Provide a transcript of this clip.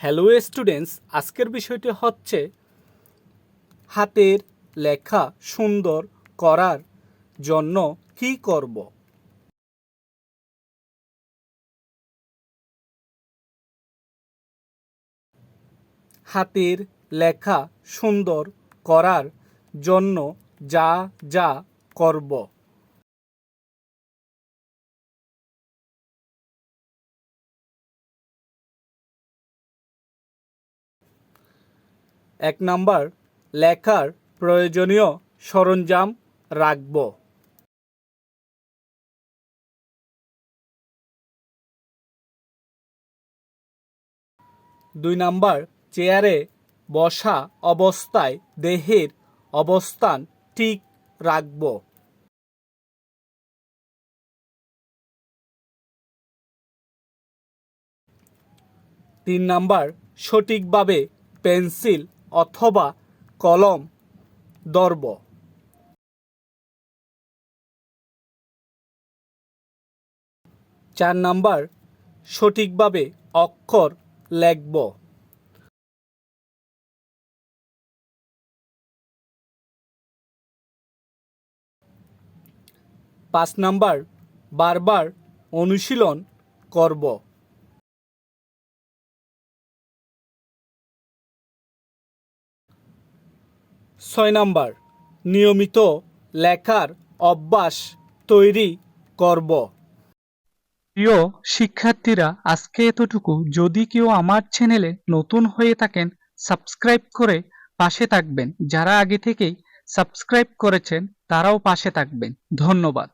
Hello students, আজকের বিষয়টি হচ্ছে হাতের লেখা সুন্দর করার জন্য কি করব? হাতের লেখা সুন্দর করার জন্য যা যা করব? এক নাম্বার, লেখার প্রয়োজনীয় সরঞ্জাম রাখব। দুই নাম্বার, চেয়ারে বসা অবস্থায় দেহের অবস্থান ঠিক রাখব। তিন নাম্বার, সঠিকভাবে পেন্সিল অথবা কলম ধরব চার নাম্বার সঠিকভাবে অক্ষর লেখব। পাঁচ নাম্বার বারবার অনুশীলন করব। ছয় নাম্বার, নিয়মিত লেখার অভ্যাস তৈরি করব। প্রিয় শিক্ষার্থীরা, আজকে এতটুকু। যদি কেউ আমার চ্যানেলে নতুন হয়ে থাকেন, সাবস্ক্রাইব করে পাশে থাকবেন। যারা আগে থেকেই সাবস্ক্রাইব করেছেন, তারাও পাশে থাকবেন। ধন্যবাদ।